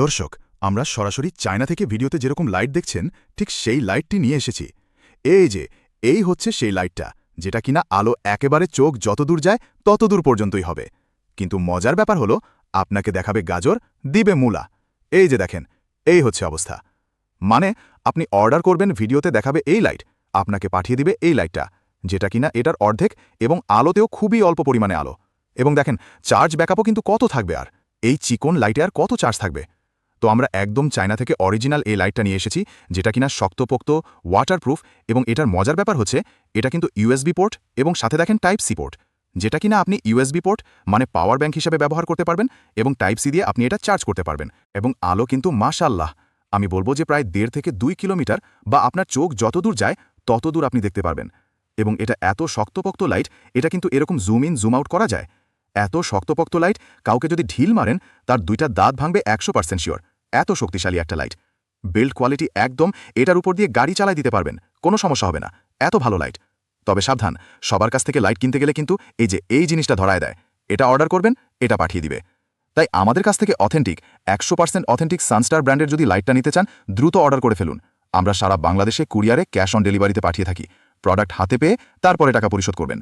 দর্শক, আমরা সরাসরি চায়না থেকে ভিডিওতে যেরকম লাইট দেখছেন, ঠিক সেই লাইটটি নিয়ে এসেছি। এই যে, এই হচ্ছে সেই লাইটটা, যেটা কিনা আলো একেবারে চোখ যত দূর যায় তত দূর পর্যন্তই হবে। কিন্তু মজার ব্যাপার হলো, আপনাকে দেখাবে গাজর, দিবে মূলা। এই যে দেখেন, এই হচ্ছে অবস্থা। মানে আপনি অর্ডার করবেন, ভিডিওতে দেখাবে এই লাইট, আপনাকে পাঠিয়ে দিবে এই লাইটটা, যেটা কিনা এটার অর্ধেক এবং আলোতেও খুবই অল্প পরিমাণে আলো। এবং দেখেন, চার্জ ব্যাকআপও কিন্তু কত থাকবে আর? এই চিকন লাইটে আর কত চার্জ থাকবে? তো আমরা একদম চায়না থেকে অরিজিনাল এই লাইটটা নিয়ে এসেছি, যেটা কিনা শক্তপোক্ত ওয়াটারপ্রুফ এবং এটার মজার ব্যাপার হচ্ছে, এটা কিন্তু ইউএসবি পোর্ট এবং সাথে দেখেন টাইপ সি পোর্ট যেটা কিনা আপনি ইউএসবি পোর্ট মানে পাওয়ার ব্যাংক হিসেবে ব্যবহার করতে পারবেন এবং টাইপ সি দিয়ে আপনি এটা চার্জ করতে পারবেন এবং আলো কিন্তু মাশাল্লাহ আমি বলব যে প্রায় দেড় থেকে দুই কিলোমিটার বা আপনার চোখ যত দূর যায় তত দূর আপনি দেখতে পারবেন এবং এটা এত শক্তপোক্ত লাইট এটা কিন্তু এরকম জুম ইন জুম আউট করা যায়। এত শক্তপোক্ত লাইট কাউকে যদি ঢিল মারেন, তার দুইটা দাঁত ভাঙবে একশো পার্সেন্ট শিওর এত শক্তিশালী একটা লাইট বিল্ড কোয়ালিটি একদম এটার উপর দিয়ে গাড়ি চালাই দিতে পারবেন, কোনো সমস্যা হবে না। এত ভালো লাইট তবে সাবধান, সবার কাছ থেকে লাইট কিনতে গেলে কিন্তু এই যে এই জিনিসটা ধরায় দেয়, এটা অর্ডার করবেন, এটা পাঠিয়ে দিবে। তাই আমাদের কাছ থেকে অথেন্টিক একশো পার্সেন্ট অথেন্টিক সানস্টার ব্র্যান্ডের যদি লাইটটা নিতে চান, দ্রুত অর্ডার করে ফেলুন। আমরা সারা বাংলাদেশে কুরিয়ারে ক্যাশ অন ডেলিভারিতে পাঠিয়ে থাকি। প্রোডাক্ট হাতে পেয়ে তারপরে টাকা পরিশোধ করবেন।